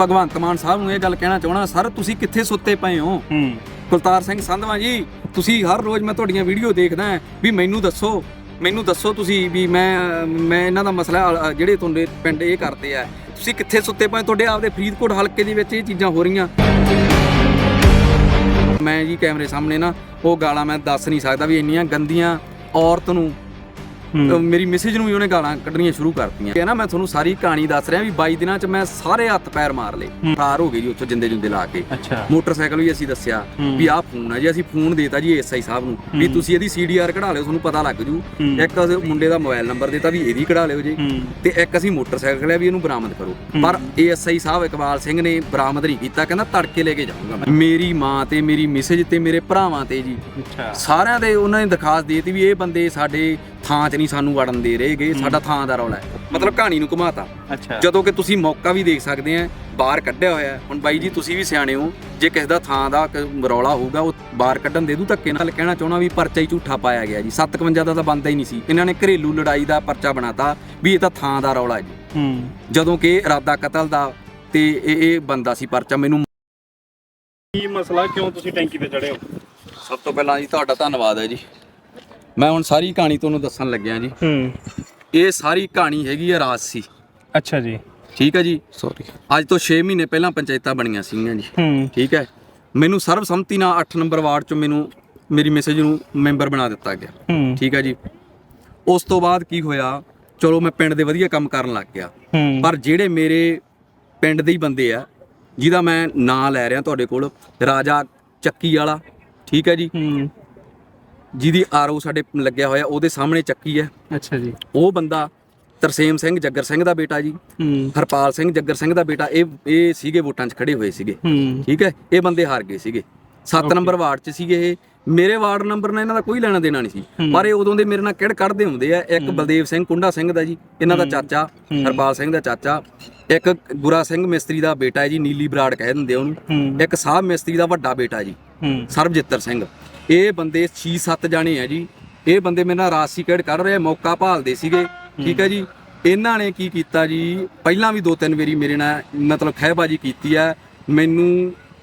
ਭਗਵੰਤ ਮਾਨ ਸਾਹਿਬ ਨੂੰ ਇਹ ਗੱਲ ਕਹਿਣਾ ਚਾਹਣਾ ਸਰ ਤੁਸੀਂ ਕਿੱਥੇ ਸੁੱਤੇ ਪਏ ਹੋ? ਹੂੰ। ਕੁਲਤਾਰ ਸਿੰਘ ਸੰਧਵਾ ਜੀ ਤੁਸੀਂ ਹਰ ਰੋਜ਼ ਮੈਂ ਤੁਹਾਡੀਆਂ ਵੀਡੀਓ ਦੇਖਦਾ ਵੀ ਮੈਨੂੰ ਦੱਸੋ ਮੈਨੂੰ ਦੱਸੋ ਤੁਸੀਂ ਵੀ ਮੈਂ ਮੈਂ ਇਹਨਾਂ ਦਾ ਮਸਲਾ ਜਿਹੜੇ ਤੁਹਾਡੇ ਪਿੰਡ ਇਹ ਕਰਦੇ ਆ ਤੁਸੀਂ ਕਿੱਥੇ ਸੁੱਤੇ ਪਏ ਤੁਹਾਡੇ ਆਪਦੇ ਫਰੀਦਕੋਟ ਹਲਕੇ ਦੇ ਵਿੱਚ ਇਹ ਚੀਜ਼ਾਂ ਹੋ ਰਹੀਆਂ। ਮੈਂ ਜੀ ਕੈਮਰੇ ਸਾਹਮਣੇ ਨਾ ਉਹ ਗਾਲਾਂ ਮੈਂ ਦੱਸ ਨਹੀਂ ਸਕਦਾ ਵੀ ਇੰਨੀਆਂ ਗੰਦੀਆਂ ਔਰਤ ਨੂੰ ਮੇਰੀ ਮੈਸੇਜ ਨੂੰ ਵੀ ਉਹਨੇ ਗਾਲਾਂ ਕੱਢਣੀਆਂ ਸ਼ੁਰੂ ਕਰਤੀਆਂ। ਇਹ ਨਾ ਮੈਂ ਤੁਹਾਨੂੰ ਸਾਰੀ ਕਹਾਣੀ ਦੱਸ ਰਿਹਾ ਵੀ 22 ਦਿਨਾਂ ਚ ਮੈਂ ਸਾਰੇ ਹੱਥ ਪੈਰ ਮਾਰ ਲਏ। ਫਰਾਰ ਹੋ ਗਏ ਜੀ ਉੱਥੋਂ ਜਿੰਦੇ ਜੁੰਦੇ ਲਾ ਕੇ। ਅੱਛਾ। ਮੋਟਰਸਾਈਕਲ ਵੀ ਅਸੀਂ ਦੱਸਿਆ ਵੀ ਆਹ ਫੋਨ ਹੈ ਜੀ ਅਸੀਂ ਫੋਨ ਦੇਤਾ ਜੀ ਐਸਆਈ ਸਾਹਿਬ ਨੂੰ ਵੀ ਤੁਸੀਂ ਇਹਦੀ ਸੀਡੀਆਰ ਕਢਾ ਲਿਓ ਤੁਹਾਨੂੰ ਪਤਾ ਲੱਗ ਜੂ। ਇੱਕ ਅਸੀਂ ਮੁੰਡੇ ਦਾ ਮੋਬਾਈਲ ਨੰਬਰ ਦੇਤਾ ਵੀ ਇਹਦੀ ਕਢਾ ਲਿਓ ਜੀ। ਤੇ ਇੱਕ ਅਸੀਂ ਮੋਟਰਸਾਈਕਲ ਲਿਆ ਵੀ ਇਹਨੂੰ ਬਰਾਮਦ ਕਰੋ। ਪਰ ਏਐਸਆਈ ਸਾਹਿਬ ਇਕਬਾਲ ਸਿੰਘ ਨੇ ਬਰਾਮਦ ਨਹੀਂ ਕੀਤਾ ਕਹਿੰਦਾ ਤੜਕੇ ਲੈ ਕੇ ਜਾਊਂਗਾ ਮੈਂ। ਮੇਰੀ ਮਾਂ ਤੇ ਮੇਰੀ ਮਿਸਜ ਤੇ ਮੇਰੇ ਭਰਾਵਾਂ ਤੇ ਜੀ। ਅੱਛਾ। ਸਾਰਿਆਂ ਦੇ ਉਹਨਾਂ ਨੇ ਦਰਖਾਸਤ ਦੇ ਦਿੱਤੀ ਵੀ ਇਹ ਬੰਦੇ ਸਾਡੇ ਥਾਂ 'ਚ ਨਹੀਂ ਸਾਨੂੰ ਵੜਨ ਦੇ ਰਹੇਗੇ ਸਾਡਾ ਥਾਂ ਦਾ ਰੌਲਾ ਹੈ। ਮਤਲਬ ਕਹਾਣੀ ਨੂੰ ਘੁਮਾਤਾ। ਅੱਛਾ। ਜਦੋਂ ਕਿ ਤੁਸੀਂ ਮੌਕਾ ਵੀ ਦੇਖ ਸਕਦੇ ਆ ਬਾਹਰ ਕੱਢਿਆ ਹੋਇਆ ਹੈ। ਹੁਣ ਬਾਈ ਜੀ ਤੁਸੀਂ ਵੀ ਸਿਆਣੇ ਹੋ। ਜੇ ਕਿਸੇ ਦਾ ਥਾਂ ਦਾ ਕ- ਰੌਲਾ ਹੋਊਗਾ ਉਹ ਬਾਹਰ ਕੱਢਣ ਦੇ ਦੂ ਧੱਕੇ ਨਾਲ। ਕਹਿਣਾ ਚਾਹਣਾ ਵੀ ਪਰਚਾ ਹੀ ਝੂਠਾ ਪਾਇਆ ਗਿਆ ਜੀ। 751 ਦਾ ਤਾਂ ਬੰਦਾ ਹੀ ਨਹੀਂ ਸੀ। ਇਹਨਾਂ ਨੇ ਘਰੇਲੂ ਲੜਾਈ ਦਾ ਪਰਚਾ ਬਣਾਤਾ ਵੀ ਇਹ ਤਾਂ ਥਾਂ ਦਾ ਰੌਲਾ ਹੈ ਜੀ। ਹੂੰ। ਜਦੋਂ ਕਿ ਇਰਾਦਾ ਕਤਲ ਦਾ ਤੇ ਇਹ ਇਹ ਬੰਦਾ ਸੀ ਪਰਚਾ। ਮੈਨੂੰ ਕੀ ਮਸਲਾ ਕਿਉਂ ਤੁਸੀਂ ਟੈਂਕੀ ਤੇ ਚੜੇ ਹੋ? ਸਭ ਤੋਂ ਪਹਿਲਾਂ ਜੀ ਤੁਹਾਡਾ ਧੰਨਵਾਦ ਹੈ ਜੀ। ਮੈਂ ਹੁਣ ਸਾਰੀ ਕਹਾਣੀ ਤੁਹਾਨੂੰ ਦੱਸਣ ਲੱਗਿਆ ਜੀ। ਹੂੰ। ਇਹ ਸਾਰੀ ਕਹਾਣੀ ਹੈਗੀ ਹੈ ਰਾਜਸੀ ਅੱਛਾ ਜੀ। ਠੀਕ ਹੈ ਜੀ? ਸੌਰੀ ਅੱਜ ਤੋਂ 6 ਮਹੀਨੇ ਪਹਿਲਾਂ ਪੰਚਾਇਤਾਂ ਬਣੀਆਂ ਸੀਗੀਆਂ ਜੀ। ਹੂੰ। ਠੀਕ ਹੈ ਮੈਨੂੰ ਸਰਬਸੰਮਤੀ ਨਾਲ 8 ਨੰਬਰ ਵਾਰਡ ਚੋਂ ਮੈਨੂੰ ਮੇਰੀ ਮੈਸੇਜ ਨੂੰ ਮੈਂਬਰ ਬਣਾ ਦਿੱਤਾ ਗਿਆ। ਹੂੰ। ਠੀਕ ਹੈ ਜੀ? ਉਸ ਤੋਂ ਬਾਅਦ ਕੀ ਹੋਇਆ? ਚਲੋ ਮੈਂ ਪਿੰਡ ਦੇ ਵਧੀਆ ਕੰਮ ਕਰਨ ਲੱਗ ਗਿਆ। ਪਰ ਜਿਹੜੇ ਮੇਰੇ ਪਿੰਡ ਦੇ ਹੀ ਬੰਦੇ ਆ ਜਿਹਦਾ ਮੈਂ ਨਾਂ ਲੈ ਰਿਹਾ ਤੁਹਾਡੇ ਕੋਲ ਰਾਜਾ ਚੱਕੀ ਵਾਲਾ। ਠੀਕ ਹੈ ਜੀ? ਹੂੰ। ਜਿਹਦੀ ਆਰਓ ਸਾਡੇ ਲੱਗਿਆ ਹੋਇਆ ਉਹਦੇ ਸਾਹਮਣੇ ਚੱਕੀ ਹੈ। ਅੱਛਾ ਜੀ। ਉਹ ਬੰਦਾ ਤਰਸੇਮ ਸਿੰਘ ਜੱਗਰ ਸਿੰਘ ਦਾ ਬੇਟਾ ਜੀ। ਹਰਪਾਲ ਸਿੰਘ ਜੱਗਰ ਸਿੰਘ ਦਾ ਬੇਟਾ ਇਹ ਇਹ ਸੀਗੇ ਵੋਟਾਂ 'ਚ ਖੜੇ ਹੋਏ ਸੀਗੇ। ਠੀਕ ਹੈ? ਇਹ ਬੰਦੇ ਹਾਰ ਗਏ ਸੀਗੇ। 7 ਨੰਬਰ ਵਾਰਡ 'ਚ ਸੀਗੇ ਇਹ। ਮੇਰੇ ਵਾਰਡ ਨੰਬਰ ਨਾਲ ਇਹਨਾਂ ਦਾ ਕੋਈ ਲੈਣਾ ਦੇਣਾ ਨਹੀਂ ਸੀ। ਪਰ ਇਹ ਉਦੋਂ ਦੇ ਮੇਰੇ ਨਾਲ ਕਿਹੜ ਕੱਢਦੇ ਹੁੰਦੇ ਆ। ਇੱਕ ਬਲਦੇਵ ਸਿੰਘ ਕੁੰਡਾ ਸਿੰਘ ਦਾ ਜੀ ਇਹਨਾਂ ਦਾ ਚਾਚਾ ਹਰਪਾਲ ਸਿੰਘ ਦਾ ਚਾਚਾ। ਇੱਕ ਗੁਰਾ ਸਿੰਘ ਮਿਸਤਰੀ ਦਾ ਬੇਟਾ ਹੈ ਜੀ ਨੀਲੀ ਬਰਾੜ ਕਹਿ ਦਿੰਦੇ ਉਹਨੂੰ। ਇੱਕ ਸਾਹਿਬ ਮਿਸਤਰੀ ਦਾ ਵੱਡਾ ਬੇਟਾ ਜੀ ਸਰਬਜਿੱਤਰ ਸਿੰਘ। ਇਹ ਬੰਦੇ 6-7 ਜਾਣੇ ਆ ਜੀ। ਇਹ ਬੰਦੇ ਮੇਰੇ ਨਾਲ ਰਾਸੀ ਕਿਹੜ ਕੱਢ ਰਹੇ ਮੌਕਾ ਭਾਲਦੇ ਸੀਗੇ। ਠੀਕ ਹੈ ਜੀ। ਇਹਨਾਂ ਨੇ ਕੀ ਕੀਤਾ ਜੀ? ਪਹਿਲਾਂ ਵੀ ਦੋ ਤਿੰਨ ਵਾਰੀ ਮੇਰੇ ਨਾਲ ਮਤਲਬ ਖਹਿਬਾਜੀ ਕੀਤੀ ਆ। ਮੈਨੂੰ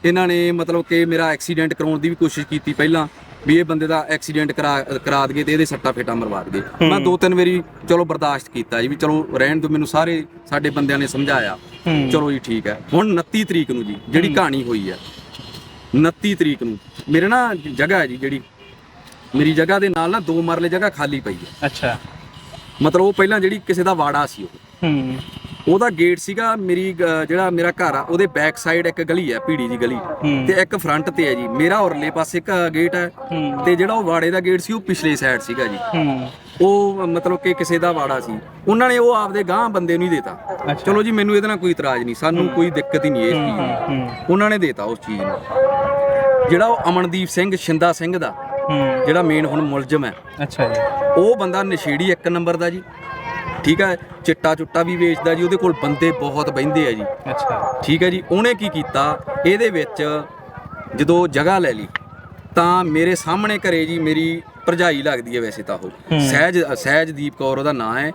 ਇਹਨਾਂ ਨੇ ਮਤਲਬ ਕਿ ਮੇਰਾ ਐਕਸੀਡੈਂਟ ਕਰਾਉਣ ਦੀ ਵੀ ਕੋਸ਼ਿਸ਼ ਕੀਤੀ ਪਹਿਲਾਂ ਵੀ ਇਹ ਬੰਦੇ ਦਾ ਐਕਸੀਡੈਂਟ ਕਰਾ ਕਰਾ ਦਈਏ ਤੇ ਇਹਦੇ ਸੱਟਾ ਫੇਟਾ ਮਰਵਾ ਦਈਏ। ਮੈਂ ਦੋ ਤਿੰਨ ਵਾਰੀ ਚਲੋ ਬਰਦਾਸ਼ਤ ਕੀਤਾ ਜੀ ਵੀ ਚਲੋ ਰਹਿਣ ਦਿਓ ਮੈਨੂੰ ਸਾਰੇ ਸਾਡੇ ਬੰਦਿਆਂ ਨੇ ਸਮਝਾਇਆ। ਚਲੋ ਜੀ ਠੀਕ ਹੈ ਹੁਣ 29 ਤਰੀਕ ਨੂੰ ਜੀ ਜਿਹੜੀ ਕਹਾਣੀ ਹੋਈ ਹੈ 29 ਤਰੀਕ ਨੂੰ। ਮੇਰੇ ਨਾ ਜਗ੍ਹਾ ਹੈ ਜੀ ਜਿਹੜੀ। ਮੇਰੀ ਜਗ੍ਹਾ ਦੇ ਨਾਲ ਨਾ ਦੋ ਮਰਲੇ ਜਗ੍ਹਾ ਖਾਲੀ ਪਈ ਹੈ। ਅੱਛਾ। ਮਤਲਬ ਉਹ ਪਹਿਲਾਂ ਜਿਹੜੀ ਕਿਸੇ ਦਾ ਵਾੜਾ ਸੀ ਉਹ। ਹੂੰ। ਉਹਦਾ ਗੇਟ ਸੀਗਾ ਮੇਰੀ ਗ- ਜਿਹੜਾ ਮੇਰਾ ਘਰ ਆ ਉਹਦੇ ਬੈਕ ਸਾਈਡ ਇੱਕ ਗਲੀ ਹੈ ਪੀੜੀ ਦੀ ਗਲੀ। ਹੂੰ। ਤੇ ਇੱਕ ਫਰੰਟ ਤੇ ਹੈ ਜੀ। ਮੇਰਾ ਔਰਲੇ ਪਾਸੇ ਇੱਕ ਗੇਟ ਹੈ। ਹੂੰ। ਤੇ ਜਿਹੜਾ ਉਹ ਵਾੜੇ ਦਾ ਗੇਟ ਸੀ ਉਹ ਪਿਛਲੇ ਸਾਈਡ ਸੀਗਾ ਜੀ। ਹੂੰ। ਉਹ ਮਤਲਬ ਕਿ ਕਿਸੇ ਦਾ ਵਾੜਾ ਸੀ। ਉਹਨਾਂ ਨੇ ਉਹ ਆਪਦੇ ਗਾਂ ਬੰਦੇ ਨੂੰ ਹੀ ਦੇਤਾ। ਚਲੋ ਜੀ ਮੈਨੂੰ ਇਹਦੇ ਨਾਲ ਕੋਈ ਇਤਰਾਜ਼ ਨਹੀਂ। ਸਾਨੂੰ ਕੋਈ ਦਿੱਕਤ ਹੀ ਨਹੀਂ ਇਸ ਚੀਜ਼ ਦੀ। ਉਹਨਾਂ ਨੇ ਦੇਤਾ ਉਸ ਚੀਜ਼ ਨੂੰ। ਜਿਹੜਾ ਉਹ ਅਮਨਦੀਪ ਸਿੰਘ ਸ਼ਿੰਦਾ ਸਿੰਘ ਦਾ ਜਿਹੜਾ ਮੇਨ ਹੁਣ ਮੁਲਜ਼ਮ ਹੈ। ਅੱਛਾ ਜੀ। ਉਹ ਬੰਦਾ ਨਸ਼ੇੜੀ ਇੱਕ ਨੰਬਰ ਦਾ ਜੀ। ਠੀਕ ਹੈ ਚਿੱਟਾ ਚੁੱਟਾ ਵੀ ਵੇਚਦਾ ਜੀ। ਉਹਦੇ ਕੋਲ ਬੰਦੇ ਬਹੁਤ ਬਹਿੰਦੇ ਆ ਜੀ। ਅੱਛਾ। ਠੀਕ ਹੈ ਜੀ ਉਹਨੇ ਕੀ ਕੀਤਾ? ਇਹਦੇ ਵਿੱਚ ਜਦੋਂ ਜਗ੍ਹਾ ਲੈ ਲਈ ਤਾਂ ਮੇਰੇ ਸਾਹਮਣੇ ਘਰੇ ਜੀ ਮੇਰੀ ਭਰਜਾਈ ਲੱਗਦੀ ਹੈ ਵੈਸੇ ਤਾਂ ਉਹ। ਸਹਿਜ ਸਹਿਜਦੀਪ ਕੌਰ ਉਹਦਾ ਨਾਂ ਹੈ।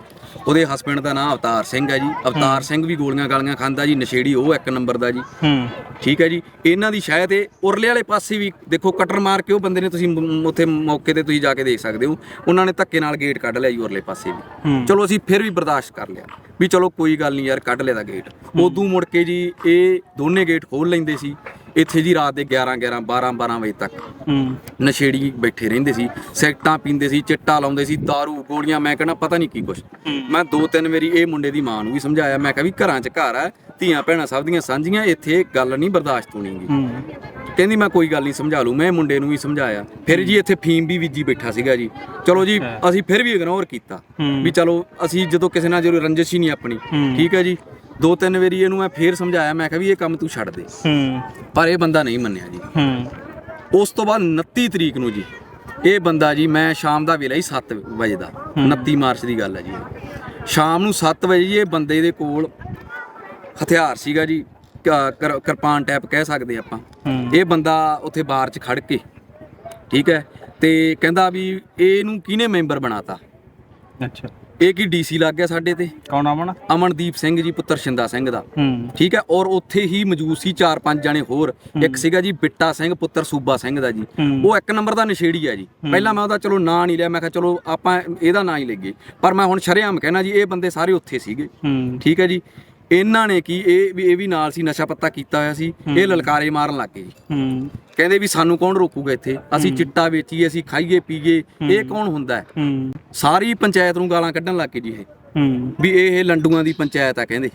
ਉਹਦੇ ਹਸਬੰਡ ਦਾ ਨਾਂ ਅਵਤਾਰ ਸਿੰਘ ਹੈ ਜੀ। ਅਵਤਾਰ ਸਿੰਘ ਵੀ ਗੋਲੀਆਂ ਗਾਲੀਆਂ ਖਾਂਦਾ ਜੀ। ਨਸ਼ੇੜੀ ਉਹ ਇੱਕ ਨੰਬਰ ਦਾ ਜੀ। ਹੂੰ। ਠੀਕ ਹੈ ਜੀ। ਇਹਨਾਂ ਦੀ ਸ਼ਾਇਦ ਇਹ ਉਰਲੇ ਵਾਲੇ ਪਾਸੇ ਵੀ ਦੇਖੋ ਕਟਰ ਮਾਰ ਕੇ ਉਹ ਬੰਦੇ ਨੇ ਤੁਸੀਂ ਉੱਥੇ ਮੌਕੇ ਤੇ ਤੁਸੀਂ ਜਾ ਕੇ ਦੇਖ ਸਕਦੇ ਹੋ। ਉਹਨਾਂ ਨੇ ਧੱਕੇ ਨਾਲ ਗੇਟ ਕੱਢ ਲਿਆ ਜੀ ਉਰਲੇ ਪਾਸੇ ਵੀ। ਚਲੋ ਅਸੀਂ ਫਿਰ ਵੀ ਬਰਦਾਸ਼ਤ ਕਰ ਲਿਆ। ਵੀ ਚਲੋ ਕੋਈ ਗੱਲ ਨਹੀਂ ਯਾਰ ਕੱਢ ਲਿਆ ਦਾ ਗੇਟ ਉਦੋਂ ਮੁੜ ਕੇ ਜੀ ਇਹ ਦੋਨੇ ਗੇਟ ਖੋਲ ਲੈਂਦੇ ਸੀ। ਇੱਥੇ ਜੀ ਰਾਤ ਦੇ 11 11 12 12 ਵਜੇ ਤੱਕ। ਹੂੰ। ਨਸ਼ੇੜੀ ਬੈਠੇ ਰਹਿੰਦੇ ਸੀ ਸਿਗਟਾਂ ਪੀਂਦੇ ਸੀ ਚਿੱਟਾ ਲਾਉਂਦੇ ਸੀ दारू ਗੋਲੀਆਂ ਮੈਂ ਕਹਿੰਦਾ ਪਤਾ ਨਹੀਂ ਕੀ ਕੁਛ। ਮੈਂ ਦੋ ਤਿੰਨ ਵਾਰੀ ਇਹ ਮੁੰਡੇ ਦੀ ਮਾਂ ਨੂੰ ਵੀ ਸਮਝਾਇਆ ਮੈਂ ਕਿਹਾ ਵੀ ਘਰਾਂ 'ਚ ਘਰ ਆ ਧੀਆਂ ਭੈਣਾਂ ਸਭ ਦੀਆਂ ਸਾਂਝੀਆਂ ਇੱਥੇ ਗੱਲ ਨਹੀਂ ਬਰਦਾਸ਼ਤ ਹੋਣੀਗੀ। ਹੂੰ। ਕਹਿੰਦੀ ਮੈਂ ਕੋਈ ਗੱਲ ਨਹੀਂ ਸਮਝਾ ਲੂ ਮੈਂ ਮੁੰਡੇ ਨੂੰ ਵੀ ਸਮਝਾਇਆ। ਫਿਰ ਜੀ ਇੱਥੇ ਫੀਮ ਵੀ ਵਿਜੀ ਬੈਠਾ ਸੀਗਾ ਜੀ। ਚਲੋ ਜੀ ਅਸੀਂ ਫਿਰ ਵੀ ਇਗਨੋਰ ਕੀਤਾ। ਵੀ ਚਲੋ ਅਸੀਂ ਜਦੋਂ ਕਿਸੇ ਨਾਲ ਜਦੋਂ ਰੰਜਿਸ਼ ਹੀ ਨਹੀਂ ਆਪਣੀ। ਠੀਕ ਹੈ ਜੀ? ਦੋ ਤਿੰਨ ਵਾਰੀ ਇਹਨੂੰ ਮੈਂ ਫੇਰ ਸਮਝਾਇਆ ਮੈਂ ਕਿਹਾ ਵੀ ਇਹ ਕੰਮ ਤੂੰ ਛੱਡ ਦੇ। ਹੂੰ। ਪਰ ਇਹ ਬੰਦਾ ਨਹੀਂ ਮੰਨਿਆ ਜੀ। ਹੂੰ। ਉਸ ਤੋਂ ਬਾਅਦ 29 ਤਰੀਕ ਨੂੰ ਜੀ ਇਹ ਬੰਦਾ ਜੀ ਮੈਂ ਸ਼ਾਮ ਦਾ ਵੇਲਾ ਹੀ 7 ਵਜੇ ਦਾ। 29 ਮਾਰਚ ਦੀ ਗੱਲ ਹੈ ਜੀ। ਸ਼ਾਮ ਨੂੰ 7 ਵਜੇ ਜੀ ਇਹ ਬੰਦੇ ਦੇ ਕੋਲ ਹਥਿਆਰ ਸੀਗਾ ਜੀ ਕਿਰਪਾਨ ਟੈਪ ਕਹਿ ਸਕਦੇ ਆਪਾਂ। ਇਹ ਬੰਦਾ ਉੱਥੇ ਬਾਰ 'ਚ ਖੜ ਕੇ ਠੀਕ ਹੈ? ਤੇ ਕਹਿੰਦਾ ਵੀ ਇਹਨੂੰ ਕਿਹਨੇ ਮੈਂਬਰ ਬਣਾਤਾ? ਅੱਛਾ। ਇਹ ਕੀ ਡੀਸੀ ਲੱਗ ਗਿਆ ਸਾਡੇ ਤੇ? ਕੌਣ ਆਵਣ ਅਮਨਦੀਪ ਸਿੰਘ ਜੀ ਪੁੱਤਰ ਸ਼ਿੰਦਾ ਸਿੰਘ ਦਾ। ਹੂੰ। ਠੀਕ ਹੈ? ਔਰ ਉੱਥੇ ਹੀ ਮੌਜੂਦ ਸੀ ਚਾਰ ਪੰਜ ਜਣੇ ਹੋਰ। ਇੱਕ ਸੀਗਾ ਜੀ ਬਿੱਟਾ ਸਿੰਘ ਪੁੱਤਰ ਸੂਬਾ ਸਿੰਘ ਦਾ ਜੀ। ਉਹ ਇੱਕ ਨੰਬਰ ਦਾ ਨਸ਼ੇੜੀ ਹੈ ਜੀ। ਪਹਿਲਾਂ ਮੈਂ ਉਹਦਾ ਚਲੋ ਨਾਂ ਨਹੀਂ ਲਿਆ ਮੈਂ ਕਿਹਾ ਚਲੋ ਆਪਾਂ ਇਹਦਾ ਨਾਂ ਹੀ ਲਈਏ। ਪਰ ਮੈਂ ਹੁਣ ਸ਼ਰੇਆਮ ਕਹਿਣਾ ਜੀ ਇਹ ਬੰਦੇ ਸਾਰੇ ਉੱਥੇ ਸੀਗੇ। ਠੀਕ ਹੈ ਜੀ? ਇਹਨਾਂ ਨੇ ਕੀ ਇਹ ਵੀ ਇਹ ਵੀ ਨਾਲ ਸੀ ਨਸ਼ਾ ਪੱਤਾ ਕੀਤਾ ਹੋਇਆ ਸੀ ਇਹ ਲਲਕਾਰੇ ਮਾਰਨ ਲੱਗ ਗਏ। ਜੀ ਹੂੰ। ਕਹਿੰਦੇ ਵੀ ਸਾਨੂੰ ਕੌਣ ਰੋਕੂਗਾ ਇੱਥੇ? ਅਸੀਂ ਚਿੱਟਾ ਵੇਚੀਏ ਅਸੀਂ ਖਾਈਏ ਪੀਏ ਇਹ ਕੌਣ ਹੁੰਦਾ ਹੈ? ਸਾਰੀ ਪੰਚਾਇਤ ਨੂੰ ਗਾਲਾਂ ਕੱਢਣ ਲੱਗ ਗਏ ਜੀ ਇਹ। ਹੂੰ। ਵੀ ਇਹ ਲੰਡੂਆਂ ਦੀ ਪੰਚਾਇਤ ਆ ਕਹਿੰਦੇ।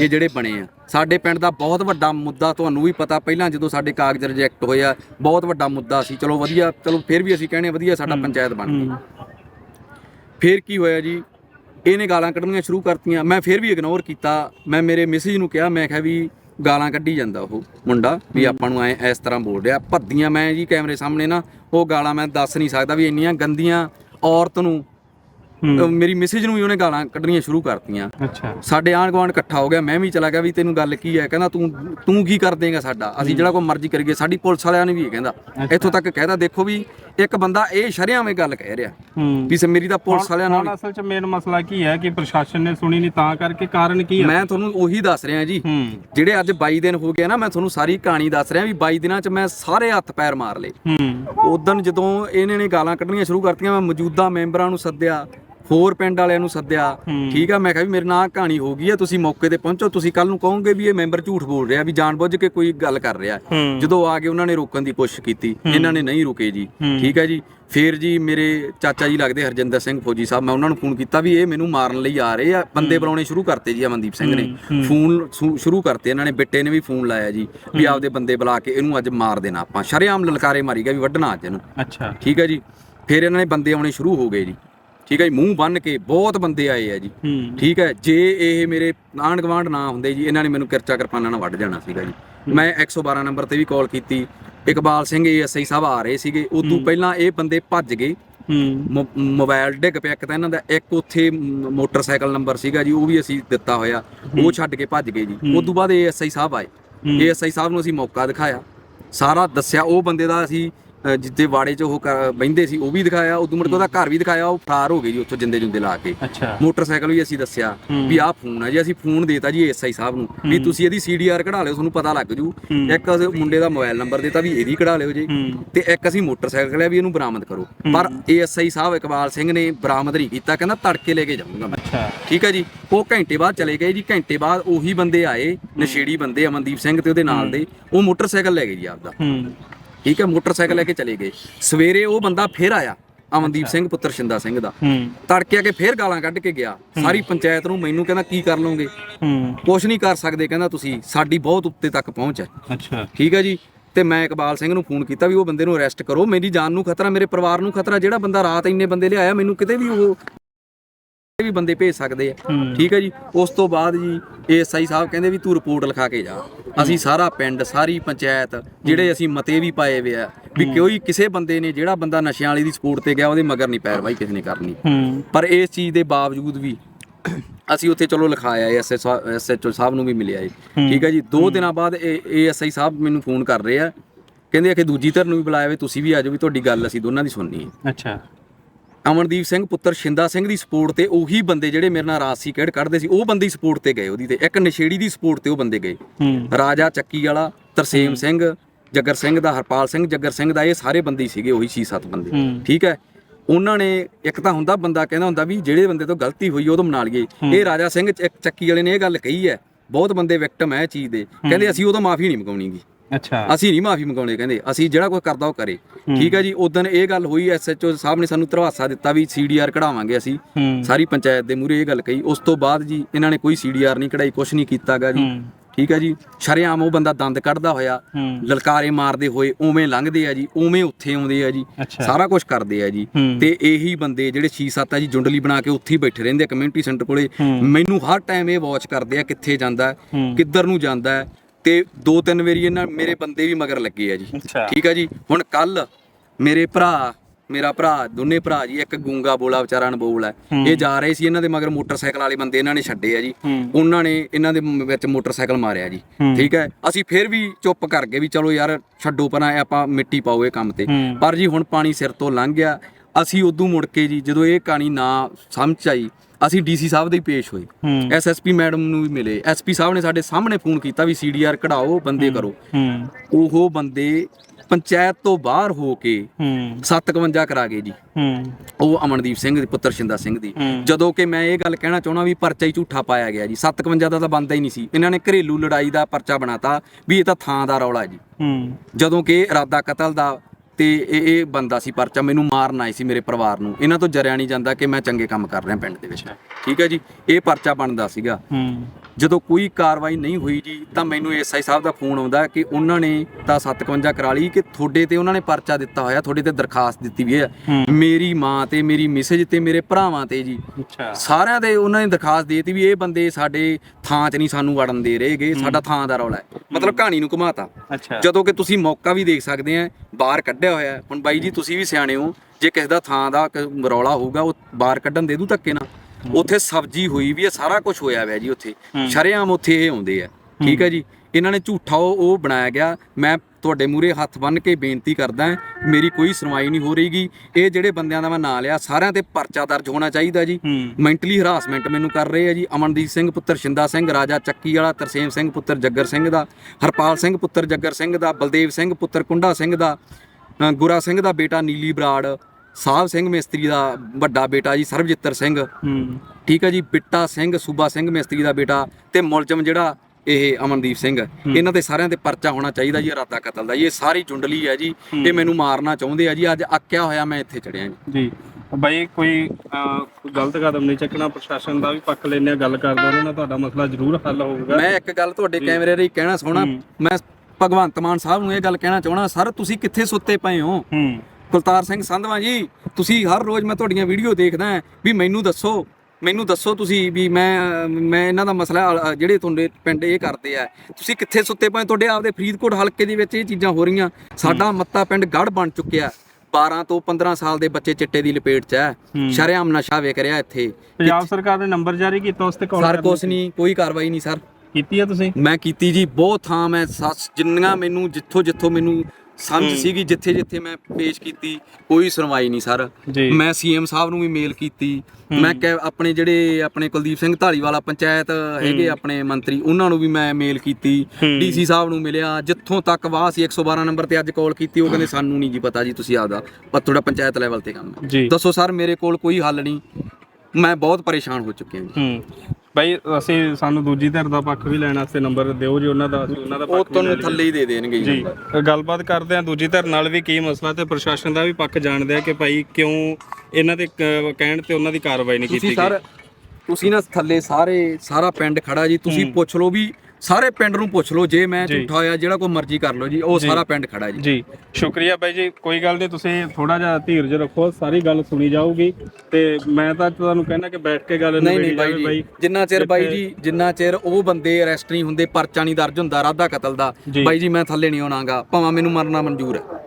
ਇਹ ਜਿਹੜੇ ਬਣੇ ਆ। ਸਾਡੇ ਪਿੰਡ ਦਾ ਬਹੁਤ ਵੱਡਾ ਮੁੱਦਾ ਤੁਹਾਨੂੰ ਵੀ ਪਤਾ ਪਹਿਲਾਂ ਜਦੋਂ ਸਾਡੇ ਕਾਗਜ਼ ਰਿਜੈਕਟ ਹੋਇਆ ਬਹੁਤ ਵੱਡਾ ਮੁੱਦਾ ਸੀ। ਚਲੋ ਵਧੀਆ ਚਲੋ ਫਿਰ ਵੀ ਅਸੀਂ ਕਹਿੰਦੇ ਵਧੀਆ ਸਾਡਾ ਪੰਚਾਇਤ ਬਣ ਗਈ। ਫਿਰ ਕੀ ਹੋਇਆ ਜੀ? ਇਹਨੇ ਗਾਲਾਂ ਕੱਢਣੀਆਂ ਸ਼ੁਰੂ ਕਰਤੀਆਂ। ਮੈਂ ਫਿਰ ਵੀ ਇਗਨੋਰ ਕੀਤਾ। ਮੈਂ ਮੇਰੇ ਮੈਸੇਜ ਨੂੰ ਕਿਹਾ ਮੈਂ ਕਿਹਾ ਵੀ ਗਾਲਾਂ ਕੱਢੀ ਜਾਂਦਾ ਉਹ ਮੁੰਡਾ ਵੀ ਆਪਾਂ ਨੂੰ ਐ ਇਸ ਤਰ੍ਹਾਂ ਬੋਲ ਰਿਹਾ। ਭੱਦੀਆਂ ਮੈਂ ਜੀ ਕੈਮਰੇ ਸਾਹਮਣੇ ਨਾ ਉਹ ਗਾਲਾਂ ਮੈਂ ਦੱਸ ਨਹੀਂ ਸਕਦਾ ਵੀ ਇੰਨੀਆਂ ਗੰਦੀਆਂ ਔਰਤ ਨੂੰ ਅਹ ਮੇਰੀ ਮੈਸੇਜ ਨੂੰ ਵੀ ਉਹਨੇ ਗਾਲਾਂ ਕੱਢਣੀਆਂ ਸ਼ੁਰੂ ਕਰਤੀਆਂ। ਅੱਛਾ। ਸਾਡੇ ਆਂਢ ਗੁਆਂਢ ਇਕੱਠਾ ਹੋ ਗਿਆ ਮੈਂ ਵੀ ਚਲਾ ਗਿਆ ਵੀ ਤੈਨੂੰ ਗੱਲ ਕੀ ਹੈ? ਕਹਿੰਦਾ ਤੂੰ ਤੂੰ ਕੀ ਕਰ ਦੇਂਗਾ ਸਾਡਾ? ਅਸੀਂ ਜਿਹੜਾ ਕੋਈ ਮਰਜ਼ੀ ਕਰੀਏ ਸਾਡੀ ਪੁਲਿਸ ਵਾਲਿਆਂ ਨੇ ਵੀ ਇਹ ਕਹਿੰਦਾ। ਇੱਥੋਂ ਤੱਕ ਕਹਿਦਾ ਦੇਖੋ ਵੀ ਇੱਕ ਬੰਦਾ ਇਹ ਸ਼ਰਿਆਵੇਂ ਗੱਲ ਕਹਿ ਰਿਹਾ। ਵੀ ਸ- ਮੇਰੀ ਤਾਂ ਪੁਲਿਸ ਵਾਲਿਆਂ ਨਾਲ ਹੁਣ ਅਸਲ 'ਚ ਮੇਨ ਮਸਲਾ ਕੀ ਹੈ ਕਿ ਪ੍ਰਸ਼ਾਸਨ ਨੇ ਸੁਣੀ ਨਹੀਂ ਤਾਂ ਕਰਕੇ ਕਾਰਨ ਕੀ ਹੈ? ਮੈਂ ਤੁਹਾਨੂੰ ਉਹੀ ਦੱਸ ਰਿਹਾ ਜੀ। ਹੂੰ। ਜਿਹੜੇ ਅੱਜ 22 ਦਿਨ ਹੋ ਗਏ ਨਾ ਮੈਂ ਤੁਹਾਨੂੰ ਸਾਰੀ ਕਹਾਣੀ ਦੱਸ ਰਿਹਾ ਵੀ 22 ਦਿਨਾਂ 'ਚ ਮੈਂ ਸਾਰੇ ਹੱਥ ਪੈਰ ਮਾਰ ਲਏ। ਹੂੰ। ਉਦੋਂ ਜਦੋਂ ਇਹਨਾਂ ਨੇ ਗਾਲਾਂ ਕੱਢਣੀਆਂ ਸ਼ੁਰੂ ਕਰਤੀਆਂ ਮੈਂ ਮੌਜੂਦਾ ਮੈਂਬਰਾਂ ਨੂੰ ਸੱਦਿਆ। ਹੋਰ ਪਿੰਡ ਵਾਲਿਆਂ ਨੂੰ ਸੱਦਿਆ। ਠੀਕ ਆ ਮੈਂ ਕਿਹਾ ਵੀ ਮੇਰੇ ਨਾਲ ਕਹਾਣੀ ਹੋ ਗਈ ਆ ਤੁਸੀਂ ਮੌਕੇ ਤੇ ਪਹੁੰਚੋ ਤੁਸੀਂ ਕੱਲ ਨੂੰ ਕਹੋਗੇ ਵੀ ਇਹ ਮੈਂਬਰ ਝੂਠ ਬੋਲ ਰਿਹਾ ਵੀ ਜਾਣਬੁੱਝ ਕੇ ਕੋਈ ਗੱਲ ਕਰ ਰਿਹਾ। ਜਦੋਂ ਆ ਕੇ ਉਹਨਾਂ ਨੇ ਰੋਕਣ ਦੀ ਕੋਸ਼ਿਸ਼ ਕੀਤੀ ਇਹਨਾਂ ਨੇ ਨਹੀਂ ਰੁਕੇ ਜੀ। ਠੀਕ ਹੈ ਜੀ। ਫੇਰ ਜੀ ਮੇਰੇ ਚਾਚਾ ਜੀ ਲੱਗਦੇ ਹਰਜਿੰਦਰ ਸਿੰਘ ਫੌਜੀ ਸਾਹਿਬ ਮੈਂ ਉਹਨਾਂ ਨੂੰ ਫੋਨ ਕੀਤਾ ਵੀ ਇਹ ਮੈਨੂੰ ਮਾਰਨ ਲਈ ਆ ਰਹੇ ਆ ਬੰਦੇ ਬੁਲਾਉਣੇ ਸ਼ੁਰੂ ਕਰਤੇ ਜੀ ਅਮਨਦੀਪ ਸਿੰਘ ਨੇ। ਫੋਨ ਸ਼ੁਰੂ ਕਰਤੇ ਇਹਨਾਂ ਨੇ ਬਿੱਟੇ ਨੇ ਵੀ ਫੋਨ ਲਾਇਆ ਜੀ ਵੀ ਆਪਦੇ ਬੰਦੇ ਬੁਲਾ ਕੇ ਇਹਨੂੰ ਅੱਜ ਮਾਰ ਦੇਣਾ ਆਪਾਂ। ਸ਼ਰੇਆਮ ਲਲਕਾਰੇ ਮਾਰੀ ਗਿਆ ਵੀ ਵੱਢਣਾ ਅੱਜ ਇਹਨੂੰ। ਅੱਛਾ। ਠੀਕ ਹੈ ਜੀ। ਫਿਰ ਇਹਨਾਂ ਨੇ ਬੰਦੇ ਆਉਣੇ ਸ਼ੁਰੂ ਹੋ ਗਏ ਜੀ। ਠੀਕ ਹੈ ਜੀ ਮੂੰਹ ਬੰਨ ਕੇ ਬਹੁਤ ਬੰਦੇ ਆਏ ਆ ਜੀ। ਠੀਕ ਹੈ ਜੇ ਇਹ ਮੇਰੇ ਆਂਢ ਗੁਆਂਢ ਨਾ ਹੁੰਦੇ ਜੀ ਇਹਨਾਂ ਨੇ ਮੈਨੂੰ ਕਿਰਚਾ ਕਿਰਪਾਨਾਂ ਨਾਲ ਵੱਢ ਜਾਣਾ ਸੀਗਾ ਜੀ। ਮੈਂ 112 ਨੰਬਰ ਤੇ ਵੀ ਕਾਲ ਕੀਤੀ। ਇਕਬਾਲ ਸਿੰਘ ਏਐਸਆਈ ਸਾਹਿਬ ਆ ਰਹੇ ਸੀਗੇ। ਉਦੋਂ ਪਹਿਲਾਂ ਇਹ ਬੰਦੇ ਭੱਜ ਗਏ। ਮੋਬਾਈਲ ਡਿੱਗ ਪਿਆ ਇੱਕ ਤਾਂ ਇਹਨਾਂ ਦਾ ਇੱਕ ਉੱਥੇ ਮੋਟਰਸਾਈਕਲ ਨੰਬਰ ਸੀਗਾ ਜੀ ਉਹ ਵੀ ਅਸੀਂ ਦਿੱਤਾ ਹੋਇਆ। ਉਹ ਛੱਡ ਕੇ ਭੱਜ ਗਏ ਜੀ। ਉਸ ਤੋਂ ਬਾਅਦ ਏਐਸਆਈ ਸਾਹਿਬ ਆਏ। ਹੂੰ। ਏਐਸਆਈ ਸਾਹਿਬ ਨੂੰ ਅਸੀਂ ਮੌਕਾ ਦਿਖਾਇਆ। ਸਾਰਾ ਦੱਸਿਆ ਉਹ ਬੰਦੇ ਦਾ ਅਸੀਂ ਜਿੱਦੇ ਵਾੜੇ 'ਚ ਉਹ ਕ- ਬਹਿੰਦੇ ਸੀ ਉਹ ਵੀ ਦਿਖਾਇਆ ਉਦੋਂ ਮੁੜ ਕੇ ਉਹਦਾ ਘਰ ਵੀ ਦਿਖਾਇਆ ਉਹ ਫਰਾਰ ਹੋ ਗਏ ਜੀ ਉੱਥੋਂ ਜਿੰਦੇ ਜੁੰਦੇ ਲਾ ਕੇ। ਅੱਛਾ। ਮੋਟਰਸਾਈਕਲ ਵੀ ਅਸੀਂ ਦੱਸਿਆ ਹੂੰ। ਵੀ ਆਹ ਫੋਨ ਆ ਜੀ ਅਸੀਂ ਫੋਨ ਦੇਤਾ ਜੀ ਐਸਆਈ ਸਾਹਿਬ ਨੂੰ ਵੀ ਤੁਸੀਂ ਇਹਦੀ ਸੀਡੀਆਰ ਕਢਾ ਲਿਓ ਤੁਹਾਨੂੰ ਪਤਾ ਲੱਗ ਜੂ। ਹੂੰ। ਇੱਕ ਅਸੀਂ ਮੁੰਡੇ ਦਾ ਮੋਬਾਈਲ ਨੰਬਰ ਦਿੱਤਾ ਵੀ ਇਹਦੀ ਕਢਾ ਲਿਓ ਜੀ। ਹੂੰ। ਤੇ ਇੱਕ ਅਸੀਂ ਮੋਟਰਸਾਈਕਲ ਲਿਆ ਵੀ ਇਹਨੂੰ ਬਰਾਮਦ ਕਰੋ। ਪਰ ਏਐਸਆਈ ਸਾਹਿਬ ਇਕਬਾਲ ਸਿੰਘ ਨੇ ਬਰਾਮਦ ਨਹੀਂ ਕੀਤਾ ਕਹਿੰਦਾ ਤੜਕੇ ਲੈ ਕੇ ਜਾਊਂਗਾ ਮੈਂ। ਅੱਛਾ। ਠੀਕ ਹੈ ਜੀ? ਉਹ ਘੰਟੇ ਬਾਅਦ ਚਲੇ ਗਏ ਜੀ ਘੰਟੇ ਬਾਅਦ ਉਹੀ ਬੰਦੇ ਆਏ ਨਸ਼ੇੜੀ ਬੰਦੇ ਅਮਨਦੀਪ ਸਿੰਘ ਤੇ ਉਹਦੇ ਨਾਲ ਦੇ ਉਹ ਮੋਟਰਸਾਈਕਲ ਲੈ ਗਏ ਜੀ ਆਪਦਾ। ਹੂੰ। ਠੀਕ ਹੈ ਮੋਟਰਸਾਈਕਲ ਲੈ ਕੇ ਚਲੇ ਗਏ। ਸਵੇਰੇ ਉਹ ਬੰਦਾ ਫਿਰ ਆਇਆ ਅਮਨਦੀਪ ਸਿੰਘ ਪੁੱਤਰ ਸ਼ਿੰਦਾ ਸਿੰਘ ਦਾ। ਤੜਕੇ ਆ ਕੇ ਫੇਰ ਗਾਲਾਂ ਕੱਢ ਕੇ ਗਿਆ। ਸਾਰੀ ਪੰਚਾਇਤ ਨੂੰ ਮੈਨੂੰ ਕਹਿੰਦਾ ਕੀ ਕਰ ਲਓਗੇ? ਕੁਛ ਨਹੀਂ ਕਰ ਸਕਦੇ ਕਹਿੰਦਾ ਤੁਸੀਂ ਸਾਡੀ ਬਹੁਤ ਉੱਤੇ ਤੱਕ ਪਹੁੰਚ ਹੈ। ਅੱਛਾ। ਠੀਕ ਹੈ ਜੀ? ਤੇ ਮੈਂ ਇਕਬਾਲ ਸਿੰਘ ਨੂੰ ਫੋਨ ਕੀਤਾ ਵੀ ਉਹ ਬੰਦੇ ਨੂੰ ਅਰੈਸਟ ਕਰੋ। ਮੇਰੀ ਜਾਨ ਨੂੰ ਖਤਰਾ ਮੇਰੇ ਪਰਿਵਾਰ ਨੂੰ ਖਤਰਾ ਜਿਹੜਾ ਬੰਦਾ ਰਾਤ ਇੰਨੇ ਬੰਦੇ ਲਿਆਇਆ ਮੈਨੂੰ ਕਿਤੇ ਵੀ ਉਹ ਵੀ ਬੰਦੇ ਭੇਜ ਸਕਦੇ ਆ। ਠੀਕ ਹੈ ਜੀ? ਉਸ ਤੋਂ ਬਾਅਦ ਜੀ ਏਐਸਆਈ ਸਾਹਿਬ ਕਹਿੰਦੇ ਵੀ ਤੂੰ ਰਿਪੋਰਟ ਲਿਖਾ ਕੇ ਜਾ। ਅਸੀਂ ਸਾਰਾ ਪਿੰਡ ਸਾਰੀ ਪੰਚਾਇਤ ਜਿਹੜੇ ਅਸੀਂ ਮਤੇ ਵੀ ਪਾਏ ਵੇ ਆ ਵੀ ਕੋਈ ਕਿਸੇ ਬੰਦੇ ਨੇ ਜਿਹੜਾ ਬੰਦਾ ਨਸ਼ਿਆਂ ਵਾਲੀ ਦੀ ਸਪੋਰਟ ਤੇ ਗਿਆ ਉਹਦੇ ਮਗਰ ਨਹੀਂ ਪੈਰਵਾਈ ਕਿਸੇ ਨੇ ਕਰਨੀ। ਪਰ ਇਸ ਚੀਜ਼ ਦੇ ਬਾਵਜੂਦ ਵੀ ਅਸੀਂ ਉੱਥੇ ਚਲੋ ਲਿਖਾਇਆ ਐਸਐਚਓ ਸਾਹਿਬ ਨੂੰ ਵੀ ਮਿਲਿਆ ਜੀ। ਠੀਕ ਹੈ ਜੀ? ਦੋ ਦਿਨਾਂ ਬਾਅਦ ਏਐਸਆਈ ਸਾਹਿਬ ਮੈਨੂੰ ਫੋਨ ਕਰ ਰਹੇ ਆ। ਕਹਿੰਦੇ ਆ ਕਿ ਦੂਜੀ ਧਿਰ ਨੂੰ ਵੀ ਬੁਲਾਇਆ ਵੇ ਤੁਸੀਂ ਵੀ ਆ ਜਾਓ ਵੀ ਤੁਹਾਡੀ ਗੱਲ ਅਸੀਂ ਦੋਨਾਂ ਦੀ ਸੁਣਨੀ ਹੈ। ਅੱਛਾ। ਅਮਨਦੀਪ ਸਿੰਘ ਪੁੱਤਰ ਸ਼ਿੰਦਾ ਸਿੰਘ ਦੀ ਸਪੋਰਟ ਤੇ ਉਹੀ ਬੰਦੇ ਜਿਹੜੇ ਮੇਰੇ ਨਾਲ ਰਾਸੀ ਕਿਹੜ ਕੱਢਦੇ ਸੀ ਉਹ ਬੰਦੇ ਦੀ ਸਪੋਰਟ ਤੇ ਗਏ ਉਹਦੀ ਤੇ। ਇੱਕ ਨਸ਼ੇੜੀ ਦੀ ਸਪੋਰਟ ਤੇ ਉਹ ਬੰਦੇ ਗਏ। ਰਾਜਾ ਚੱਕੀ ਵਾਲਾ ਤਰਸੇਮ ਸਿੰਘ ਜੱਗਰ ਸਿੰਘ ਦਾ ਹਰਪਾਲ ਸਿੰਘ ਜੱਗਰ ਸਿੰਘ ਦਾ ਇਹ ਸਾਰੇ ਬੰਦੇ ਸੀਗੇ ਉਹੀ 6-7 ਬੰਦੇ। ਠੀਕ ਹੈ? ਉਹਨਾਂ ਨੇ ਇੱਕ ਤਾਂ ਹੁੰਦਾ ਬੰਦਾ ਕਹਿੰਦਾ ਹੁੰਦਾ ਵੀ ਜਿਹੜੇ ਬੰਦੇ ਤੋਂ ਗਲਤੀ ਹੋਈ ਉਹ ਤੋਂ ਮਨਾ ਲਈਏ। ਇਹ ਰਾਜਾ ਸਿੰਘ ਚੱਕੀ ਵਾਲੇ ਨੇ ਇਹ ਗੱਲ ਕਹੀ ਹੈ ਬਹੁਤ ਬੰਦੇ ਵਿਕਟਮ ਹੈ ਚੀਜ਼ ਦੇ। ਕਹਿੰਦੇ ਅਸੀਂ ਉਹਦੋਂ ਮਾਫੀ ਨਹੀਂ ਮੰਗਾਉਣੀਗੀ ਅੱਛਾ। ਅਸੀਂ ਨਹੀਂ ਮਾਫੀ ਮੰਗਾਉਣੇ ਕਹਿੰਦੇ ਅਸੀਂ ਜਿਹੜਾ ਕੋਈ ਕਰਦਾ ਉਹ ਕਰੇ। ਠੀਕ ਹੈ ਜੀ ਉਦੋਂ ਇਹ ਗੱਲ ਹੋਈ ਐਸਐਚਓ ਸਾਹਿਬ ਨੇ ਸਾਨੂੰ ਧਰਵਾਸਾ ਦਿੱਤਾ ਵੀ ਸੀਡੀਆਰ ਕਢਾਵਾਂਗੇ ਅਸੀਂ। ਸਾਰੀ ਪੰਚਾਇਤ ਦੇ ਮੂਹਰੇ ਇਹ ਗੱਲ ਕਹੀ। ਉਸ ਤੋਂ ਬਾਅਦ ਜੀ ਇਹਨਾਂ ਨੇ ਕੋਈ ਸੀਡੀਆਰ ਨਹੀਂ ਕਢਾਈ ਕੁਛ ਨਹੀਂ ਕੀਤਾਗਾ ਜੀ। ਠੀਕ ਹੈ ਜੀ ਸ਼ਰੇਆਮ ਉਹ ਬੰਦਾ ਦੰਦ ਕੱਢਦਾ ਹੋਇਆ। ਲਲਕਾਰੇ ਮਾਰਦੇ ਹੋਏ ਉਵੇਂ ਲੰਘਦੇ ਆ ਜੀ ਉਵੇਂ ਉੱਥੇ ਆਉਂਦੇ ਆ ਜੀ। ਸਾਰਾ ਕੁਝ ਕਰਦੇ ਆ ਜੀ। ਤੇ ਇਹੀ ਬੰਦੇ ਜਿਹੜੇ 6-7 ਆ ਜੀ ਜੁੰਡਲੀ ਬਣਾ ਕੇ ਉੱਥੇ ਹੀ ਬੈਠੇ ਰਹਿੰਦੇ ਆ ਕਮਿਊਨਿਟੀ ਸੈਂਟਰ ਕੋਲੇ। ਮੈਨੂੰ ਹਰ ਟਾਈਮ ਇਹ ਵਾਚ ਕਰਦੇ ਆ ਕਿੱਥੇ ਜਾਂਦਾ। ਕਿੱਧਰ ਨੂੰ ਜਾਂਦਾ ਤੇ ਦੋ ਤਿੰਨ ਵਾਰੀ ਇਹਨਾਂ ਮੇਰੇ ਬੰਦੇ ਵੀ ਮਗਰ ਲੱਗੇ ਆ ਜੀ। ਅੱਛਾ। ਠੀਕ ਆ ਜੀ? ਹੁਣ ਕੱਲ ਮੇਰੇ ਭਰਾ ਮੇਰਾ ਭਰਾ ਦੋਨੇ ਭਰਾ ਜੀ ਇੱਕ ਗੂੰਗਾ ਬੋਲਾ ਵਿਚਾਰਾ ਅਨਬੋਲ ਹੈ। ਇਹ ਜਾ ਰਹੇ ਸੀ ਇਹਨਾਂ ਦੇ ਮਗਰ ਮੋਟਰਸਾਈਕਲ ਵਾਲੇ ਬੰਦੇ ਇਹਨਾਂ ਨੇ ਛੱਡੇ ਆ ਜੀ। ਹੂੰ। ਉਹਨਾਂ ਨੇ ਇਹਨਾਂ ਦੇ ਮ- ਵਿੱਚ ਮੋਟਰਸਾਈਕਲ ਮਾਰਿਆ ਜੀ। ਹੂੰ। ਠੀਕ ਹੈ ਅਸੀਂ ਫਿਰ ਵੀ ਚੁੱਪ ਕਰ ਗਏ ਵੀ ਚਲੋ ਯਾਰ ਛੱਡੋ ਪਰਾਂ ਇਹ ਆਪਾਂ ਮਿੱਟੀ ਪਾਓ ਇਹ ਕੰਮ ਤੇ। ਹੂੰ। ਪਰ ਜੀ ਹੁਣ ਪਾਣੀ ਸਿਰ ਤੋਂ ਲੰਘ ਗਿਆ। ਅਸੀਂ ਉਦੋਂ ਮੁੜ ਕੇ ਜੀ ਜਦੋਂ ਇਹ ਕਹਾਣੀ ਨਾ ਸਮਝ 'ਚ ਆਈ ਅਸੀਂ ਡੀਸੀ ਸਾਹਿਬ ਦੇ ਹੀ ਪੇਸ਼ ਹੋਏ। ਐਸਐਸਪੀ ਮੈਡਮ ਨੂੰ ਵੀ ਮਿਲੇ। ਐਸਪੀ ਸਾਹਿਬ ਨੇ ਸਾਡੇ ਸਾਹਮਣੇ ਫੋਨ ਕੀਤਾ ਵੀ ਸੀਡੀਆਰ ਕਢਾਓ ਬੰਦੇ ਕਰੋ। ਉਹ ਬੰਦੇ ਪੰਚਾਇਤ ਤੋਂ ਬਾਹਰ ਹੋ ਕੇ ਹੂੰ। 751 ਕਰਾ ਗਏ ਜੀ। ਉਹ ਅਮਨਦੀਪ ਸਿੰਘ ਦੇ ਪੁੱਤਰ ਸ਼ਿੰਦਾ ਸਿੰਘ ਦੀ। ਜਦੋਂ ਕਿ ਮੈਂ ਇਹ ਗੱਲ ਕਹਿਣਾ ਚਾਹਣਾ ਵੀ ਪਰਚਾ ਹੀ ਝੂਠਾ ਪਾਇਆ ਗਿਆ ਜੀ। 751 ਦਾ ਤਾਂ ਬੰਦਾ ਹੀ ਨਹੀਂ ਸੀ। ਇਹਨਾਂ ਨੇ ਘਰੇਲੂ ਲੜਾਈ ਦਾ ਪਰਚਾ ਬਣਾਤਾ ਵੀ ਇਹ ਤਾਂ ਥਾਂ ਦਾ ਰੌਲਾ ਜੀ। ਜਦੋਂ ਕਿ ਇਰਾਦਾ ਕਤਲ ਦਾ ਤੇ ਇਹ ਇਹ ਬੰਦਾ ਸੀ, ਪਰਚਾ ਮੈਨੂੰ ਮਾਰਨ ਆਈ ਸੀ ਮੇਰੇ ਪਰਿਵਾਰ ਨੂੰ। ਇਹਨਾਂ ਤੋਂ ਜਰਿਆ ਨਹੀਂ ਜਾਂਦਾ ਕਿ ਮੈਂ ਚੰਗੇ ਕੰਮ ਕਰ ਰਿਹਾ ਪਿੰਡ ਦੇ ਵਿੱਚ। ਠੀਕ ਹੈ ਜੀ? ਇਹ ਪਰਚਾ ਬਣਦਾ ਸੀਗਾ। ਹੂੰ। ਜਦੋਂ ਕੋਈ ਕਾਰਵਾਈ ਨਹੀਂ ਹੋਈ ਜੀ ਤਾਂ ਮੈਨੂੰ ਐਸਆਈ ਸਾਹਿਬ ਦਾ ਫੋਨ ਆਉਂਦਾ ਕਿ ਉਹਨਾਂ ਨੇ ਤਾਂ 751 ਕਰਾ ਲਈ ਕਿ ਤੁਹਾਡੇ ਤੇ ਉਹਨਾਂ ਨੇ ਪਰਚਾ ਦਿੱਤਾ ਹੋਇਆ ਤੁਹਾਡੇ ਤੇ ਦਰਖਾਸਤ ਦਿੱਤੀ ਵੀ ਹੈ। ਮੇਰੀ ਮਾਂ ਤੇ ਮੇਰੀ ਮਿਸਜ ਤੇ ਮੇਰੇ ਭਰਾਵਾਂ ਤੇ ਜੀ। ਅੱਛਾ। ਸਾਰਿਆਂ ਦੇ ਉਹਨਾਂ ਨੇ ਦਰਖਾਸਤ ਦੇਤੀ ਵੀ ਇਹ ਬੰਦੇ ਸਾਡੇ ਥਾਂ 'ਚ ਨਹੀਂ ਸਾਨੂੰ ਵੜਨ ਦੇ ਰਹੇਗੇ ਸਾਡਾ ਥਾਂ ਦਾ ਰੌਲਾ ਹੈ। ਮਤਲਬ ਕਹਾਣੀ ਨੂੰ ਘੁਮਾਤਾ। ਜਦੋਂ ਕਿ ਤੁਸੀਂ ਮੌਕਾ ਵੀ ਦੇਖ ਸਕਦੇ ਆ ਬਾਹਰ ਕੱਢਿਆ ਹੋਇਆ। ਹੁਣ ਬਾਈ ਜੀ ਤੁਸੀਂ ਵੀ ਸਿਆਣੇ ਹੋ। ਜੇ ਕਿਸੇ ਦਾ ਥਾਂ ਦਾ ਰੌਲਾ ਹੋਊਗਾ ਉਹ ਬਾਹਰ ਕੱਢਣ ਦੇ ਦੂ ਧੱਕੇ ਨਾਲ। ਉੱਥੇ ਸਬਜ਼ੀ ਹੋਈ ਵੀ ਹੈ ਸਾਰਾ ਕੁਝ ਹੋਇਆ ਹੋਇਆ ਜੀ ਉੱਥੇ। ਸ਼ਰੇਆਮ ਉੱਥੇ ਇਹ ਆਉਂਦੇ ਆ ਠੀਕ ਹੈ ਜੀ। ਇਹਨਾਂ ਨੇ ਝੂਠਾ ਉਹ ਬਣਾਇਆ ਗਿਆ। ਮੈਂ ਤੁਹਾਡੇ ਮੂਰੇ ਹੱਥ ਬੰਨ੍ਹ ਕੇ ਬੇਨਤੀ ਕਰਦਾ ਮੇਰੀ ਕੋਈ ਸੁਣਵਾਈ ਨਹੀਂ ਹੋ ਰਹੀਗੀ। ਇਹ ਜਿਹੜੇ ਬੰਦਿਆਂ ਦਾ ਮੈਂ ਨਾਂ ਲਿਆ ਸਾਰਿਆਂ ਤੇ ਪਰਚਾ ਦਰਜ ਹੋਣਾ ਚਾਹੀਦਾ ਜੀ। ਮੈਂਟਲੀ ਹਰਾਸਮੈਂਟ ਮੈਨੂੰ ਕਰ ਰਹੇ ਆ ਜੀ। ਅਮਨਦੀਪ ਸਿੰਘ ਪੁੱਤਰ ਸ਼ਿੰਦਾ ਸਿੰਘ ਰਾਜਾ ਚੱਕੀ ਵਾਲਾ ਤਰਸੇਮ ਸਿੰਘ ਪੁੱਤਰ ਜੱਗਰ ਸਿੰਘ ਦਾ ਹਰਪਾਲ ਸਿੰਘ ਪੁੱਤਰ ਜੱਗਰ ਸਿੰਘ ਦਾ ਬਲਦੇਵ ਸਿੰਘ ਪੁੱਤਰ ਕੁੰਡਾ ਸਿੰਘ ਦਾ ਗੁਰਾ ਸਿੰਘ ਦਾ ਬੇਟਾ ਨੀਲੀ ਬਰਾੜ ਸਾਹਿਬ ਸਿੰਘ ਮਿਸਤਰੀ ਦਾ ਵੱਡਾ ਬੇਟਾ ਜੀ ਸਰਬਜਿੱਤਰ ਸਿੰਘ। ਹੂੰ। ਠੀਕ ਹੈ ਜੀ ਬਿੱਟਾ ਸਿੰਘ ਸੂਬਾ ਸਿੰਘ ਮਿਸਤਰੀ ਦਾ ਬੇਟਾ ਤੇ ਮੁਲਜ਼ਮ ਜਿਹੜਾ ਇਹ ਅਮਨਦੀਪ ਸਿੰਘ। ਇਹਨਾਂ ਤੇ ਸਾਰਿਆਂ ਤੇ ਪਰਚਾ ਹੋਣਾ ਚਾਹੀਦਾ ਜੀ ਇਰਾਦਾ ਕਤਲ ਦਾ ਇਹ ਸਾਰੀ ਜੁੰਡਲੀ ਹੈ ਜੀ ਇਹ ਮੈਨੂੰ ਮਾਰਨਾ ਚਾਹੁੰਦੇ ਆ ਜੀ। ਅੱਜ ਅੱਕਿਆ ਹੋਇਆ ਮੈਂ ਇੱਥੇ ਚੜਿਆ ਜੀ। ਜੀ। ਬਾਈ ਕੋਈ ਗਲਤ ਕਦਮ ਨਹੀਂ ਚੱਕਣਾ। ਪ੍ਰਸ਼ਾਸਨ ਦਾ ਵੀ ਪੱਖ ਲੈਣੇ ਗੱਲ ਕਰਦੇ ਉਹਨਾਂ ਨਾਲ ਤੁਹਾਡਾ ਮਸਲਾ ਜ਼ਰੂਰ ਹੱਲ ਹੋਊਗਾ। ਮੈਂ ਇੱਕ ਗੱਲ ਤੁਹਾਡੇ ਕੈਮਰੇ ਰਾਹੀਂ ਕਹਿਣਾ ਚਾਹਣਾ ਮੈਂ ਭਗਵੰਤ ਮਾਨ ਸਾਹਿਬ ਨੂੰ ਇਹ ਗੱਲ ਕਹਿਣਾ ਚਾਹਣਾ ਸਰ ਤੁਸੀਂ ਕਿੱਥੇ ਸੁੱਤੇ ਪਏ ਹੋ? ਹੂੰ। ਕੁਲਤਾਰ ਸਿੰਘ ਸੰਧਵਾ ਜੀ ਤੁਸੀਂ ਹਰ ਰੋਜ਼ ਮੈਂ ਤੁਹਾਡੀਆਂ ਵੀਡੀਓ ਦੇਖਦਾ ਵੀ ਮੈਨੂੰ ਦੱਸੋ ਮੈਨੂੰ ਦੱਸੋ ਤੁਸੀਂ ਵੀ ਮੈਂ ਮੈਂ ਇਹਨਾਂ ਦਾ ਮਸਲਾ ਜਿਹੜੇ ਤੁਹਾਡੇ ਪਿੰਡ ਇਹ ਕਰਦੇ ਆ। ਤੁਸੀਂ ਕਿੱਥੇ ਸੁੱਤੇ ਪਏ ਤੁਹਾਡੇ ਆਪਦੇ ਫਰੀਦਕੋਟ ਹਲਕੇ ਦੇ ਵਿੱਚ ਇਹ ਚੀਜ਼ਾਂ ਹੋ ਰਹੀਆਂ। ਸਾਡਾ ਮੱਤਾ ਪਿੰਡ ਗੜ ਬਣ ਚੁੱਕਿਆ 12 ਤੋਂ 15 ਸਾਲ ਦੇ ਬੱਚੇ ਚਿੱਟੇ ਦੀ ਲਪੇਟ 'ਚ ਹੈ। ਸ਼ਰੇਆਮ ਨਸ਼ਾ ਵੇਚ ਰਿਹਾ ਇੱਥੇ। ਪੰਜਾਬ ਸਰਕਾਰ ਨੇ ਨੰਬਰ ਜਾਰੀ ਕੀਤਾ ਉਸ ਤੇ ਕਾਲ ਸਰ ਕੁਛ ਨਹੀਂ ਕੋਈ ਕਾਰਵਾਈ ਨਹੀਂ ਸਰ। ਕੀਤੀ ਆ ਤੁਸੀਂ? ਮੈਂ ਕੀਤੀ ਜੀ ਬਹੁਤ ਥਾਂ ਮੈਂ ਜਿੰਨੀਆਂ ਮੈਨੂੰ ਜਿੱਥੋਂ ਜਿੱਥੋਂ ਮੈਨੂੰ ਸਮਝ ਸੀਗੀ ਜਿੱਥੇ ਜਿੱਥੇ ਮੈਂ ਪੇਸ਼ ਕੀਤੀ ਕੋਈ ਸੁਣਵਾਈ ਨਹੀਂ ਸਰ। ਜੀ। ਮੈਂ ਸੀਐਮ ਸਾਹਿਬ ਨੂੰ ਵੀ ਮੇਲ ਕੀਤੀ। ਮੈਂ ਕਹਿ ਆਪਣੇ ਜਿਹੜੇ ਆਪਣੇ ਕੁਲਦੀਪ ਸਿੰਘ ਢਾਲੀਵਾਲਾ ਪੰਚਾਇਤ ਹੈਗੇ ਆਪਣੇ ਮੰਤਰੀ ਉਹਨਾਂ ਨੂੰ ਵੀ ਮੈਂ ਮੇਲ ਕੀਤੀ। ਡੀਸੀ ਸਾਹਿਬ ਨੂੰ ਮਿਲਿਆ। ਜਿੱਥੋਂ ਤੱਕ ਵਾਹ ਸੀ 112 ਨੰਬਰ ਤੇ ਅੱਜ ਕਾਲ ਕੀਤੀ ਉਹ ਕਹਿੰਦੇ ਸਾਨੂੰ ਨਹੀਂ ਜੀ ਪਤਾ ਜੀ ਤੁਸੀਂ ਆਦਾ ਪਰ ਤੁਹਾਡਾ ਪੰਚਾਇਤ ਲੈਵਲ ਤੇ ਕੰਮ ਹੈ ਜੀ। ਦੱਸੋ ਸਰ ਮੇਰੇ ਕੋਲ ਕੋਈ ਹੱਲ ਨਹੀਂ। ਮੈਂ ਬਹੁਤ ਪਰੇਸ਼ਾਨ ਹੋ ਚੁੱਕਿਆ ਜੀ। ਹੂੰ। ਬਾਈ ਅਸੀਂ ਸਾਨੂੰ ਦੂਜੀ ਧਿਰ ਦਾ ਪੱਖ ਵੀ ਲੈਣ ਵਾਸਤੇ ਨੰਬਰ ਦਿਓ ਜੀ ਉਹਨਾਂ ਦਾ ਅਸੀਂ ਉਹਨਾਂ ਦਾ ਉਹ ਪੱਖ ਵੀ ਤੁਹਾਨੂੰ ਥੱਲੇ ਹੀ ਦੇ ਦੇਣਗੇ ਜੀ। ਗੱਲਬਾਤ ਕਰਦੇ ਆ ਦੂਜੀ ਧਿਰ ਨਾਲ ਵੀ ਕੀ ਮਸਲਾ ਤੇ ਪ੍ਰਸ਼ਾਸਨ ਦਾ ਵੀ ਪੱਖ ਜਾਣਦੇ ਆ ਕਿ ਭਾਈ ਕਿਉਂ ਇਹਨਾਂ ਦੇ ਕ- ਕਹਿਣ ਤੇ ਉਹਨਾਂ ਦੀ ਕਾਰਵਾਈ ਨਹੀਂ ਕੀਤੀ ਤੁਸੀਂ ਗਈ। ਸਰ ਤੁਸੀਂ ਨਾ ਥੱਲੇ ਸਾਰੇ ਸਾਰਾ ਪਿੰਡ ਖੜਾ ਜੀ ਤੁਸੀਂ ਪੁੱਛ ਲਓ ਵੀ ਸਾਰੇ ਪਿੰਡ ਨੂੰ ਪੁੱਛ ਲਓ ਜੇ ਮੈਂ ਝੂਠਾ ਹੋਇਆ ਜਿਹੜਾ ਕੋਈ ਮਰਜ਼ੀ ਕਰ ਲਓ ਜੀ ਉਹ ਸਾਰਾ ਪਿੰਡ ਖੜਾ ਜੀ। ਜੀ। ਸ਼ੁਕਰੀਆ ਬਾਈ ਜੀ। ਕੋਈ ਗੱਲ ਨਹੀਂ ਤੁਸੀਂ ਥੋੜਾ ਜਿਹਾ ਧੀਰਜ ਰੱਖੋ ਸਾਰੀ ਗੱਲ ਸੁਣੀ ਜਾਊਗੀ। ਤੇ ਮੈਂ ਤਾਂ ਤੁਹਾਨੂੰ ਕਹਿਣਾ ਕਿ ਬੈਠ ਕੇ ਗੱਲ ਨਹੀਂ ਨਹੀਂ ਬਾਈ ਜੀ। ਜਿੰਨਾ ਚਿਰ ਬਾਈ ਜੀ ਜਿੰਨਾ ਚਿਰ ਉਹ ਬੰਦੇ ਅਰੈਸਟ ਨਹੀਂ ਹੁੰਦੇ ਪਰਚਾ ਨਹੀਂ ਦਰਜ ਹੁੰਦਾ ਰਾਧਾ ਕਤਲ ਦਾ। ਬਾਈ ਜੀ ਮੈਂ ਥੱਲੇ ਨਹੀਂ ਆਉਣਾਗਾ। ਭਾਵੇਂ ਮੈਨੂੰ ਮਰਨਾ ਮਨਜ਼ੂਰ ਹੈ।